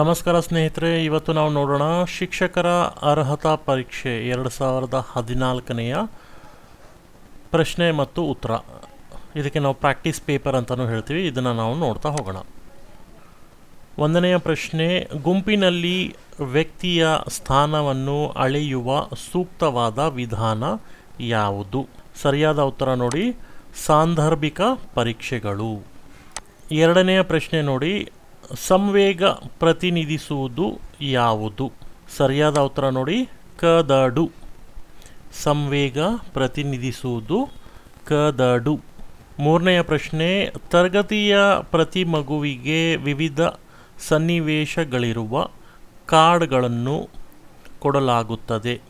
ನಮಸ್ಕಾರ ಸ್ನೇಹಿತರೆ, ಇವತ್ತು ನಾವು ನೋಡೋಣ ಶಿಕ್ಷಕರ ಅರ್ಹತಾ ಪರೀಕ್ಷೆ ಎರಡು ಸಾವಿರದ ಹದಿನಾಲ್ಕನೆಯ ಪ್ರಶ್ನೆ ಮತ್ತು ಉತ್ತರ. ಇದಕ್ಕೆ ನಾವು ಪ್ರಾಕ್ಟೀಸ್ ಪೇಪರ್ ಅಂತಲೂ ಹೇಳ್ತೀವಿ, ಇದನ್ನು ನಾವು ನೋಡ್ತಾ ಹೋಗೋಣ. ಒಂದನೆಯ ಪ್ರಶ್ನೆ, ಗುಂಪಿನಲ್ಲಿ ವ್ಯಕ್ತಿಯ ಸ್ಥಾನವನ್ನು ಅಳೆಯುವ ಸೂಕ್ತವಾದ ವಿಧಾನ ಯಾವುದು? ಸರಿಯಾದ ಉತ್ತರ ನೋಡಿ, ಸಾಂದರ್ಭಿಕ ಪರೀಕ್ಷೆಗಳು. ಎರಡನೆಯ ಪ್ರಶ್ನೆ ನೋಡಿ ಸಂವೇಗ ಪ್ರತಿನಿಧಿಸುವುದು ಯಾವುದು? ಸರಿಯಾದ ಉತ್ತರ ನೋಡಿ. ಕದಡು. ಸಂವೇಗ ಪ್ರತಿನಿಧಿಸುವುದು ಕದಡು. ಮೂರನೆಯ ಪ್ರಶ್ನೆ, ತರಗತಿಯ ಪ್ರತಿ ಮಗುವಿಗೆ ವಿವಿಧ ಸನ್ನಿವೇಶಗಳಿರುವ ಕಾರ್ಡ್ಗಳನ್ನು ಕೊಡಲಾಗುತ್ತದೆ.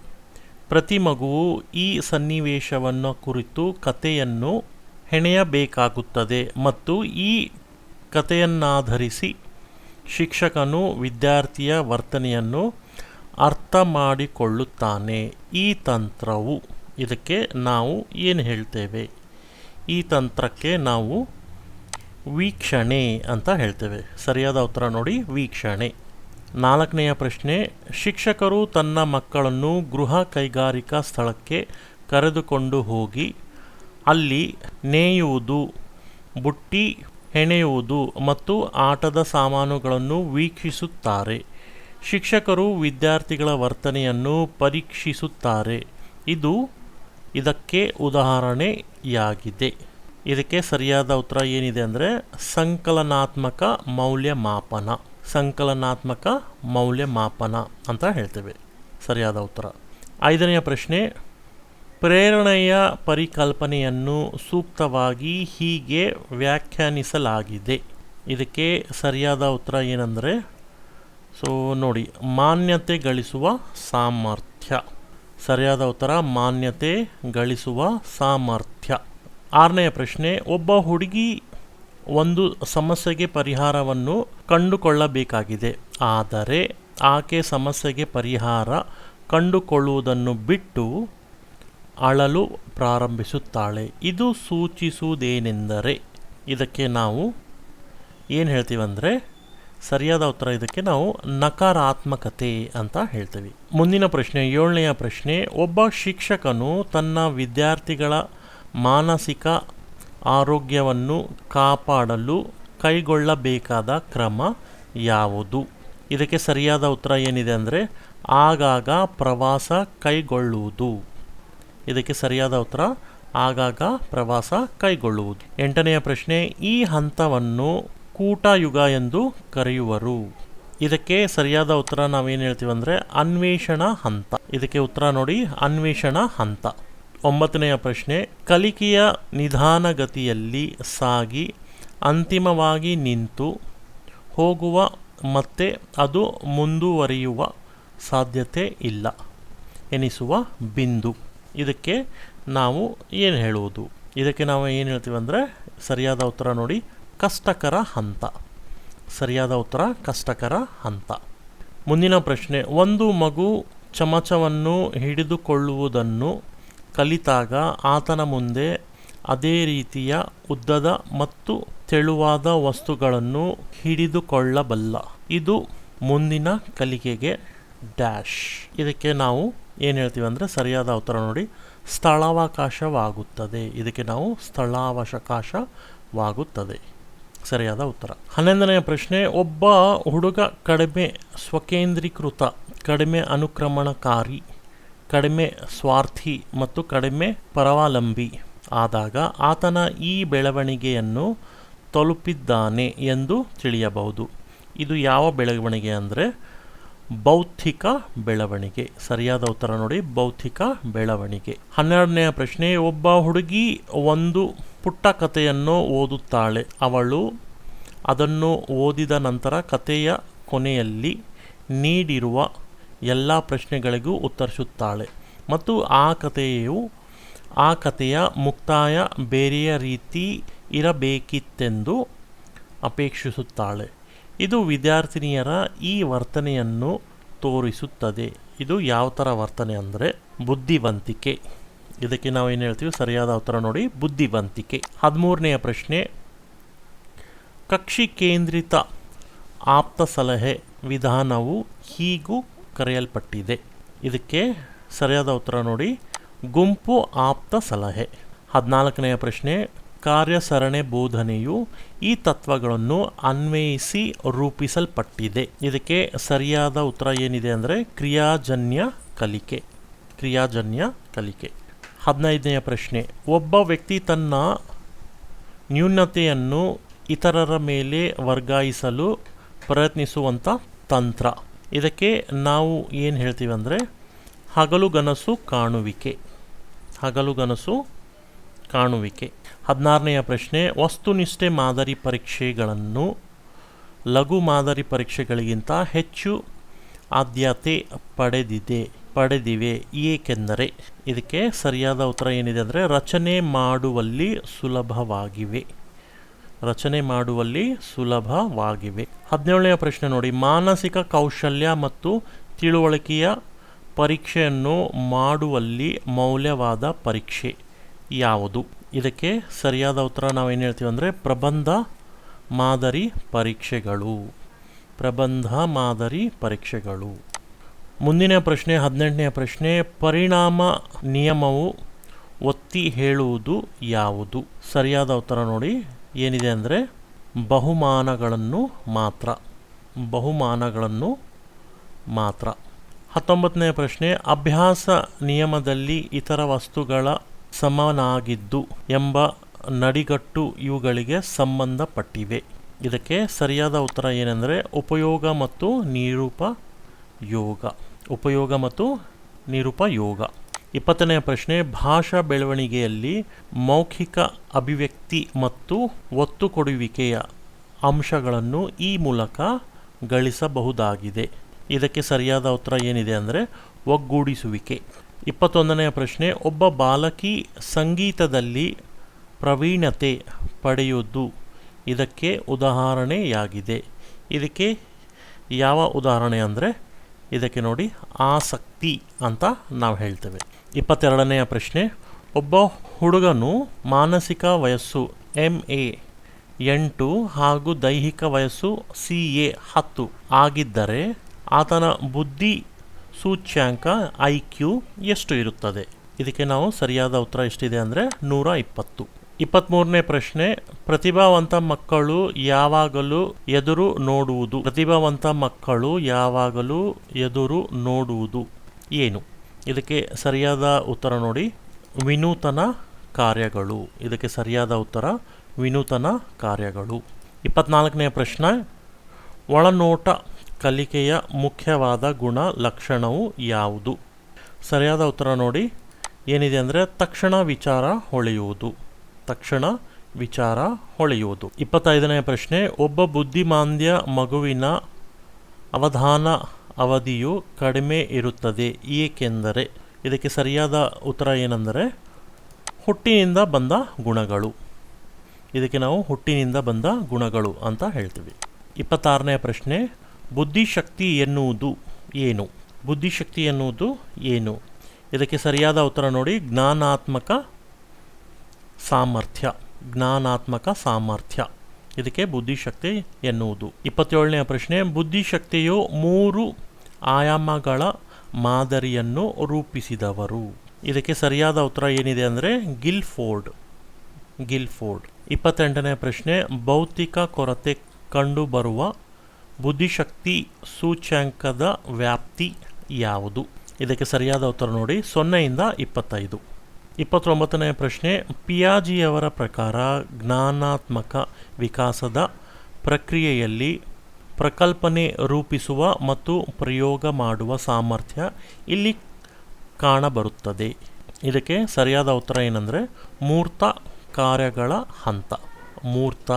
ಪ್ರತಿ ಮಗುವು ಈ ಸನ್ನಿವೇಶವನ್ನು ಕುರಿತು ಕಥೆಯನ್ನು ಹೆಣೆಯಬೇಕಾಗುತ್ತದೆ ಮತ್ತು ಈ ಕಥೆಯನ್ನಾಧರಿಸಿ ಶಿಕ್ಷಕನು ವಿದ್ಯಾರ್ಥಿಯ ವರ್ತನೆಯನ್ನು ಅರ್ಥ ಮಾಡಿಕೊಳ್ಳುತ್ತಾನೆ. ಈ ತಂತ್ರವು, ಇದಕ್ಕೆ ನಾವು ಏನು ಹೇಳ್ತೇವೆ? ಈ ತಂತ್ರಕ್ಕೆ ನಾವು ವೀಕ್ಷಣೆ ಅಂತ ಹೇಳ್ತೇವೆ. ಸರಿಯಾದ ಉತ್ತರ ನೋಡಿ, ವೀಕ್ಷಣೆ. ನಾಲ್ಕನೆಯ ಪ್ರಶ್ನೆ, ಶಿಕ್ಷಕರು ತನ್ನ ಮಕ್ಕಳನ್ನು ಗೃಹ ಕೈಗಾರಿಕಾ ಸ್ಥಳಕ್ಕೆ ಕರೆದುಕೊಂಡು ಹೋಗಿ ಅಲ್ಲಿ ನೇಯುವುದು, ಬುಟ್ಟಿ ಹೆಣೆಯುವುದು ಮತ್ತು ಆಟದ ಸಾಮಾನುಗಳನ್ನು ವೀಕ್ಷಿಸುತ್ತಾರೆ. ಶಿಕ್ಷಕರು ವಿದ್ಯಾರ್ಥಿಗಳ ವರ್ತನೆಯನ್ನು ಪರೀಕ್ಷಿಸುತ್ತಾರೆ. ಇದು ಇದಕ್ಕೆ ಉದಾಹರಣೆಯಾಗಿದೆ. ಇದಕ್ಕೆ ಸರಿಯಾದ ಉತ್ತರ ಏನಿದೆ ಅಂದರೆ ಸಂಕಲನಾತ್ಮಕ ಮೌಲ್ಯಮಾಪನ. ಸಂಕಲನಾತ್ಮಕ ಮೌಲ್ಯಮಾಪನ ಅಂತ ಹೇಳ್ತೇವೆ. ಸರಿಯಾದ ಉತ್ತರ. ಐದನೆಯ ಪ್ರಶ್ನೆ ಪ್ರೇರಣೆಯ ಪರಿಕಲ್ಪನೆಯನ್ನು ಸೂಕ್ತವಾಗಿ ಹೀಗೆ ವ್ಯಾಖ್ಯಾನಿಸಲಾಗಿದೆ. ಇದಕ್ಕೆ ಸರಿಯಾದ ಉತ್ತರ ಏನಂದರೆ ಸೊ ನೋಡಿ, ಮಾನ್ಯತೆ ಗಳಿಸುವ ಸಾಮರ್ಥ್ಯ. ಸರಿಯಾದ ಉತ್ತರ, ಮಾನ್ಯತೆ ಗಳಿಸುವ ಸಾಮರ್ಥ್ಯ. ಆರನೆಯ ಪ್ರಶ್ನೆ, ಒಬ್ಬ ಹುಡುಗಿ ಒಂದು ಸಮಸ್ಯೆಗೆ ಪರಿಹಾರವನ್ನು ಕಂಡುಕೊಳ್ಳಬೇಕಾಗಿದೆ. ಆದರೆ ಆಕೆ ಸಮಸ್ಯೆಗೆ ಪರಿಹಾರ ಕಂಡುಕೊಳ್ಳುವುದನ್ನು ಬಿಟ್ಟು ಅಳಲು ಪ್ರಾರಂಭಿಸುತ್ತಾಳೆ. ಇದು ಸೂಚಿಸುವುದೇನೆಂದರೆ ಇದಕ್ಕೆ ನಾವು ಏನು ಹೇಳ್ತೀವಂದರೆ ಸರಿಯಾದ ಉತ್ತರ ಇದಕ್ಕೆ ನಾವು ನಕಾರಾತ್ಮಕತೆ ಅಂತ ಹೇಳ್ತೀವಿ. ಮುಂದಿನ ಪ್ರಶ್ನೆ, ಏಳನೆಯ ಪ್ರಶ್ನೆ, ಒಬ್ಬ ಶಿಕ್ಷಕನು ತನ್ನ ವಿದ್ಯಾರ್ಥಿಗಳ ಮಾನಸಿಕ ಆರೋಗ್ಯವನ್ನು ಕಾಪಾಡಲು ಕೈಗೊಳ್ಳಬೇಕಾದ ಕ್ರಮ ಯಾವುದು? ಇದಕ್ಕೆ ಸರಿಯಾದ ಉತ್ತರ ಏನಿದೆ ಅಂದರೆ, ಆಗಾಗ ಪ್ರವಾಸ ಕೈಗೊಳ್ಳುವುದು. ಇದಕ್ಕೆ ಸರಿಯಾದ ಉತ್ತರ, ಆಗಾಗ ಪ್ರವಾಸ ಕೈಗೊಳ್ಳುವುದು. ಎಂಟನೆಯ ಪ್ರಶ್ನೆ, ಈ ಹಂತವನ್ನು ಕೂಟಯುಗ ಎಂದು ಕರೆಯುವರು. ಇದಕ್ಕೆ ಸರಿಯಾದ ಉತ್ತರ ನಾವೇನು ಹೇಳ್ತೀವಿ ಅಂದರೆ ಅನ್ವೇಷಣ ಹಂತ. ಇದಕ್ಕೆ ಉತ್ತರ ನೋಡಿ, ಅನ್ವೇಷಣ ಹಂತ. ಒಂಬತ್ತನೆಯ ಪ್ರಶ್ನೆ, ಕಲಿಕೆಯ ನಿಧಾನಗತಿಯಲ್ಲಿ ಸಾಗಿ, ಅಂತಿಮವಾಗಿ ನಿಂತು ಹೋಗುವ ಮತ್ತೆ ಅದು ಮುಂದುವರಿಯುವ ಸಾಧ್ಯತೆ ಇಲ್ಲ. ಎನಿಸುವ ಬಿಂದು. ಇದಕ್ಕೆ ನಾವು ಏನು ಹೇಳುವುದು? ಇದಕ್ಕೆ ನಾವು ಏನು ಹೇಳ್ತೀವಿ ಅಂದರೆ ಸರಿಯಾದ ಉತ್ತರ ನೋಡಿ, ಕಷ್ಟಕರ ಹಂತ. ಸರಿಯಾದ ಉತ್ತರ, ಕಷ್ಟಕರ ಹಂತ. ಮುಂದಿನ ಪ್ರಶ್ನೆ, ಒಂದು ಮಗು ಚಮಚವನ್ನು ಹಿಡಿದುಕೊಳ್ಳುವುದನ್ನು ಕಲಿತಾಗ ಆತನ ಮುಂದೆ ಅದೇ ರೀತಿಯ ಉದ್ದದ ಮತ್ತು ತೆಳುವಾದ ವಸ್ತುಗಳನ್ನು ಹಿಡಿದುಕೊಳ್ಳಬಲ್ಲ. ಇದು ಮುಂದಿನ ಕಲಿಕೆಗೆ ಡ್ಯಾಶ್. ಇದಕ್ಕೆ ನಾವು ಏನು ಹೇಳ್ತೀವಿ ಅಂದರೆ ಸರಿಯಾದ ಉತ್ತರ ನೋಡಿ, ಸ್ಥಳಾವಕಾಶವಾಗುತ್ತದೆ. ಇದಕ್ಕೆ ನಾವು ಸ್ಥಳಾವಕಾಶವಾಗುತ್ತದೆ ಸರಿಯಾದ ಉತ್ತರ. ಹನ್ನೊಂದನೆಯ ಪ್ರಶ್ನೆ, ಒಬ್ಬ ಹುಡುಗ ಕಡಿಮೆ ಸ್ವಕೇಂದ್ರೀಕೃತ, ಕಡಿಮೆ ಅನುಕ್ರಮಣಕಾರಿ, ಕಡಿಮೆ ಸ್ವಾರ್ಥಿ ಮತ್ತು ಕಡಿಮೆ ಪರಾವಲಂಬಿ ಆದಾಗ ಆತನ ಈ ಬೆಳವಣಿಗೆಯನ್ನು ತಲುಪಿದ್ದಾನೆ ಎಂದು ತಿಳಿಯಬಹುದು. ಇದು ಯಾವ ಬೆಳವಣಿಗೆ ಅಂದರೆ ಬೌದ್ಧಿಕ ಬೆಳವಣಿಗೆ. ಸರಿಯಾದ ಉತ್ತರ ನೋಡಿ, ಬೌದ್ಧಿಕ ಬೆಳವಣಿಗೆ. ಹನ್ನೆರಡನೆಯ ಪ್ರಶ್ನೆ, ಒಬ್ಬ ಹುಡುಗಿ ಒಂದು ಪುಟ್ಟ ಕಥೆಯನ್ನು ಓದುತ್ತಾಳೆ. ಅವಳು ಅದನ್ನು ಓದಿದ ನಂತರ ಕಥೆಯ ಕೊನೆಯಲ್ಲಿ ನೀಡಿರುವ ಎಲ್ಲ ಪ್ರಶ್ನೆಗಳಿಗೂ ಉತ್ತರಿಸುತ್ತಾಳೆ. ಮತ್ತು ಆ ಕಥೆಯು, ಆ ಕಥೆಯ ಮುಕ್ತಾಯ ಬೇರೆಯ ರೀತಿ ಇರಬೇಕಿತ್ತೆಂದು ಅಪೇಕ್ಷಿಸುತ್ತಾಳೆ. ಇದು ವಿದ್ಯಾರ್ಥಿನಿಯರ ಈ ವರ್ತನೆಯನ್ನು ತೋರಿಸುತ್ತದೆ. ಇದು ಯಾವ ಥರ ವರ್ತನೆ ಅಂದರೆ ಬುದ್ಧಿವಂತಿಕೆ. ಇದಕ್ಕೆ ನಾವು ಏನು ಹೇಳ್ತೀವಿ? ಸರಿಯಾದ ಉತ್ತರ ನೋಡಿ. ಬುದ್ಧಿವಂತಿಕೆ. ಹದಿಮೂರನೆಯ ಪ್ರಶ್ನೆ. ಕಕ್ಷಿ ಕೇಂದ್ರಿತ ಆಪ್ತ ಸಲಹೆ ವಿಧಾನವು ಹೀಗೂ ಕರೆಯಲ್ಪಟ್ಟಿದೆ. ಇದಕ್ಕೆ ಸರಿಯಾದ ಉತ್ತರ ನೋಡಿ. ಗುಂಪು ಆಪ್ತ ಸಲಹೆ. ಹದಿನಾಲ್ಕನೆಯ ಪ್ರಶ್ನೆ. ಕಾರ್ಯಸರಣೆ ಬೋಧನೆಯು ಈ ತತ್ವಗಳನ್ನು ಅನ್ವಯಿಸಿ ರೂಪಿಸಲ್ಪಟ್ಟಿದೆ. ಇದಕ್ಕೆ ಸರಿಯಾದ ಉತ್ತರ ಏನಿದೆ ಅಂದರೆ ಕ್ರಿಯಾಜನ್ಯ ಕಲಿಕೆ. ಕ್ರಿಯಾಜನ್ಯ ಕಲಿಕೆ. ಹದಿನೈದನೆಯ ಪ್ರಶ್ನೆ. ಒಬ್ಬ ವ್ಯಕ್ತಿ ತನ್ನ ನ್ಯೂನತೆಯನ್ನು ಇತರರ ಮೇಲೆ ವರ್ಗಾಯಿಸಲು ಪ್ರಯತ್ನಿಸುವಂಥ ತಂತ್ರ. ಇದಕ್ಕೆ ನಾವು ಏನು ಹೇಳ್ತೀವಿ ಅಂದರೆ ಹಗಲುಗನಸು ಕಾಣುವಿಕೆ. ಹಗಲುಗನಸು ಕಾಣುವಿಕೆ. ಹದಿನಾರನೆಯ ಪ್ರಶ್ನೆ, ವಸ್ತುನಿಷ್ಠೆ ಮಾದರಿ ಪರೀಕ್ಷೆಗಳನ್ನು ಲಘು ಮಾದರಿ ಪರೀಕ್ಷೆಗಳಿಗಿಂತ ಹೆಚ್ಚು ಆದ್ಯತೆ ಪಡೆದಿದೆ, ಪಡೆದಿವೆ. ಏಕೆಂದರೆ ಇದಕ್ಕೆ ಸರಿಯಾದ ಉತ್ತರ ಏನಿದೆ ಅಂದರೆ, ರಚನೆ ಮಾಡುವಲ್ಲಿ ಸುಲಭವಾಗಿವೆ. ರಚನೆ ಮಾಡುವಲ್ಲಿ ಸುಲಭವಾಗಿವೆ. ಹದಿನೇಳನೆಯ ಪ್ರಶ್ನೆ ನೋಡಿ, ಮಾನಸಿಕ ಕೌಶಲ್ಯ ಮತ್ತು ತಿಳುವಳಿಕೆಯ ಪರೀಕ್ಷೆಯನ್ನು ಮಾಡುವಲ್ಲಿ ಮೌಲ್ಯವಾದ ಪರೀಕ್ಷೆ ಯಾವುದು? ಇದಕ್ಕೆ ಸರಿಯಾದ ಉತ್ತರ ನಾವೇನು ಹೇಳ್ತೀವಿ ಅಂದರೆ ಪ್ರಬಂಧ ಮಾದರಿ ಪರೀಕ್ಷೆಗಳು. ಪ್ರಬಂಧ ಮಾದರಿ ಪರೀಕ್ಷೆಗಳು. ಮುಂದಿನ ಪ್ರಶ್ನೆ ಹದಿನೆಂಟನೆಯ ಪ್ರಶ್ನೆ, ಪರಿಣಾಮ ನಿಯಮವು ಒತ್ತಿ ಹೇಳುವುದು ಯಾವುದು? ಸರಿಯಾದ ಉತ್ತರ ನೋಡಿ. ಏನಿದೆ ಅಂದರೆ ಬಹುಮಾನಗಳನ್ನು ಮಾತ್ರ. ಬಹುಮಾನಗಳನ್ನು ಮಾತ್ರ. ಹತ್ತೊಂಬತ್ತನೇ ಪ್ರಶ್ನೆ, ಅಭ್ಯಾಸ ನಿಯಮದಲ್ಲಿ ಇತರ ವಸ್ತುಗಳ ಸಮನಾಗಿದ್ದು ಎಂಬ ನಡಿಗಟ್ಟು ಇವುಗಳಿಗೆ ಸಂಬಂಧಪಟ್ಟಿವೆ. ಇದಕ್ಕೆ ಸರಿಯಾದ ಉತ್ತರ ಏನೆಂದರೆ ಉಪಯೋಗ ಮತ್ತು ನಿರೂಪ ಯೋಗ. ಉಪಯೋಗ ಮತ್ತು ನಿರುಪಯೋಗ ಇಪ್ಪತ್ತನೆಯ ಪ್ರಶ್ನೆ, ಭಾಷಾ ಬೆಳವಣಿಗೆಯಲ್ಲಿ ಮೌಖಿಕ ಅಭಿವ್ಯಕ್ತಿ ಮತ್ತು ಒತ್ತು ಕೊಡುವಿಕೆಯ ಅಂಶಗಳನ್ನು ಈ ಮೂಲಕ ಗಳಿಸಬಹುದಾಗಿದೆ. ಇದಕ್ಕೆ ಸರಿಯಾದ ಉತ್ತರ ಏನಿದೆ ಅಂದರೆ ಒಗ್ಗೂಡಿಸುವಿಕೆ. ಇಪ್ಪತ್ತೊಂದನೆಯ ಪ್ರಶ್ನೆ, ಒಬ್ಬ ಬಾಲಕಿ ಸಂಗೀತದಲ್ಲಿ ಪ್ರವೀಣತೆ ಪಡೆಯುವುದು ಇದಕ್ಕೆ ಉದಾಹರಣೆಯಾಗಿದೆ. ಇದಕ್ಕೆ ಯಾವ ಉದಾಹರಣೆ ಅಂದರೆ, ಇದಕ್ಕೆ ನೋಡಿ, ಆಸಕ್ತಿ ಅಂತ ನಾವು ಹೇಳ್ತೇವೆ. ಇಪ್ಪತ್ತೆರಡನೆಯ ಪ್ರಶ್ನೆ, ಒಬ್ಬ ಹುಡುಗನು ಮಾನಸಿಕ ವಯಸ್ಸು ಎಂ ಎ ಎಂಟು ಹಾಗೂ ದೈಹಿಕ ವಯಸ್ಸು ಸಿ ಎ ಹತ್ತು ಆಗಿದ್ದರೆ, ಆತನ ಬುದ್ಧಿ ಸೂಚ್ಯಾಂಕ ಐ ಕ್ಯೂ ಎಷ್ಟು ಇರುತ್ತದೆ? ಇದಕ್ಕೆ ನಾವು ಸರಿಯಾದ ಉತ್ತರ ಎಷ್ಟಿದೆ ಅಂದರೆ ನೂರ ಇಪ್ಪತ್ತು ಇಪ್ಪತ್ತ್ಮೂರನೇ ಪ್ರಶ್ನೆ, ಪ್ರತಿಭಾವಂತ ಮಕ್ಕಳು ಯಾವಾಗಲೂ ಎದುರು ನೋಡುವುದು? ಪ್ರತಿಭಾವಂತ ಮಕ್ಕಳು ಯಾವಾಗಲೂ ಎದುರು ನೋಡುವುದು? ಏನು? ಇದಕ್ಕೆ ಸರಿಯಾದ ಉತ್ತರ ನೋಡಿ. ವಿನೂತನ ಕಾರ್ಯಗಳು. ಇದಕ್ಕೆ ಸರಿಯಾದ ಉತ್ತರ, ವಿನೂತನ ಕಾರ್ಯಗಳು. ಇಪ್ಪತ್ನಾಲ್ಕನೇ ಪ್ರಶ್ನೆ, ಒಳನೋಟ ಕಲಿಕೆಯ ಮುಖ್ಯವಾದ ಗುಣ ಲಕ್ಷಣವು ಯಾವುದು? ಸರಿಯಾದ ಉತ್ತರ ನೋಡಿ. ಏನಿದೆ ಅಂದರೆ ತಕ್ಷಣ ವಿಚಾರ ಹೊಳೆಯುವುದು. ತಕ್ಷಣ ವಿಚಾರ ಹೊಳೆಯುವುದು. ಇಪ್ಪತ್ತೈದನೆಯ ಪ್ರಶ್ನೆ, ಒಬ್ಬ ಬುದ್ಧಿಮಾಂದ್ಯ ಮಗುವಿನ ಅವಧಾನ ಅವಧಿಯು ಕಡಿಮೆ ಇರುತ್ತದೆ, ಏಕೆಂದರೆ? ಇದಕ್ಕೆ ಸರಿಯಾದ ಉತ್ತರ ಏನೆಂದರೆ, ಹುಟ್ಟಿನಿಂದ ಬಂದ ಗುಣಗಳು. ಇದಕ್ಕೆ ನಾವು ಹುಟ್ಟಿನಿಂದ ಬಂದ ಗುಣಗಳು ಅಂತ ಹೇಳ್ತೀವಿ. ಇಪ್ಪತ್ತಾರನೆಯ ಪ್ರಶ್ನೆ ಬುದ್ಧಿಶಕ್ತಿ ಎನ್ನುವುದು ಏನು? ಬುದ್ಧಿಶಕ್ತಿ ಎನ್ನುವುದು ಏನು? ಇದಕ್ಕೆ ಸರಿಯಾದ ಉತ್ತರ ನೋಡಿ, ಜ್ಞಾನಾತ್ಮಕ ಸಾಮರ್ಥ್ಯ ಜ್ಞಾನಾತ್ಮಕ ಸಾಮರ್ಥ್ಯ. ಇದಕ್ಕೆ ಬುದ್ಧಿಶಕ್ತಿ ಎನ್ನುವುದು. ಇಪ್ಪತ್ತೇಳನೆಯ ಪ್ರಶ್ನೆ, ಬುದ್ಧಿಶಕ್ತಿಯು ಮೂರು ಆಯಾಮಗಳ ಮಾದರಿಯನ್ನು ರೂಪಿಸಿದವರು. ಇದಕ್ಕೆ ಸರಿಯಾದ ಉತ್ತರ ಏನಿದೆ ಅಂದರೆ, ಗಿಲ್ಫೋರ್ಡ್. ಗಿಲ್ಫೋರ್ಡ್. ಇಪ್ಪತ್ತೆಂಟನೇ ಪ್ರಶ್ನೆ, ಭೌತಿಕ ಕೊರತೆ ಕಂಡುಬರುವ ಬುದ್ಧಿಶಕ್ತಿ ಸೂಚ್ಯಂಕದ ವ್ಯಾಪ್ತಿ ಯಾವುದು? ಇದಕ್ಕೆ ಸರಿಯಾದ ಉತ್ತರ ನೋಡಿ. ಸೊನ್ನೆಯಿಂದ ಇಪ್ಪತ್ತೈದು. ಇಪ್ಪತ್ತೊಂಬತ್ತನೇ ಪ್ರಶ್ನೆ, ಪಿಯಾಜಿಯವರ ಪ್ರಕಾರ ಜ್ಞಾನಾತ್ಮಕ ವಿಕಾಸದ ಪ್ರಕ್ರಿಯೆಯಲ್ಲಿ ಪ್ರಕಲ್ಪನೆ ರೂಪಿಸುವ ಮತ್ತು ಪ್ರಯೋಗ ಮಾಡುವ ಸಾಮರ್ಥ್ಯ ಇಲ್ಲಿ ಕಾಣಬರುತ್ತದೆ. ಇದಕ್ಕೆ ಸರಿಯಾದ ಉತ್ತರ ಏನಂದರೆ, ಮೂರ್ತ ಕಾರ್ಯಗಳ ಹಂತ. ಮೂರ್ತ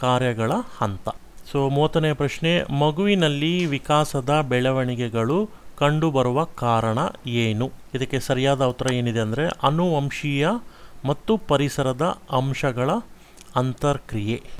ಕಾರ್ಯಗಳ ಹಂತ. ಸೊ ಮೂವತ್ತನೇ ಪ್ರಶ್ನೆ, ಮಗುವಿನಲ್ಲಿ ವಿಕಾಸದ ಬೆಳವಣಿಗೆಗಳು ಕಂಡುಬರುವ ಕಾರಣ ಏನು? ಇದಕ್ಕೆ ಸರಿಯಾದ ಉತ್ತರ ಏನಿದೆ ಅಂದರೆ, ಅನುವಂಶೀಯ ಮತ್ತು ಪರಿಸರದ ಅಂಶಗಳ ಅಂತರ್ಕ್ರಿಯೆ.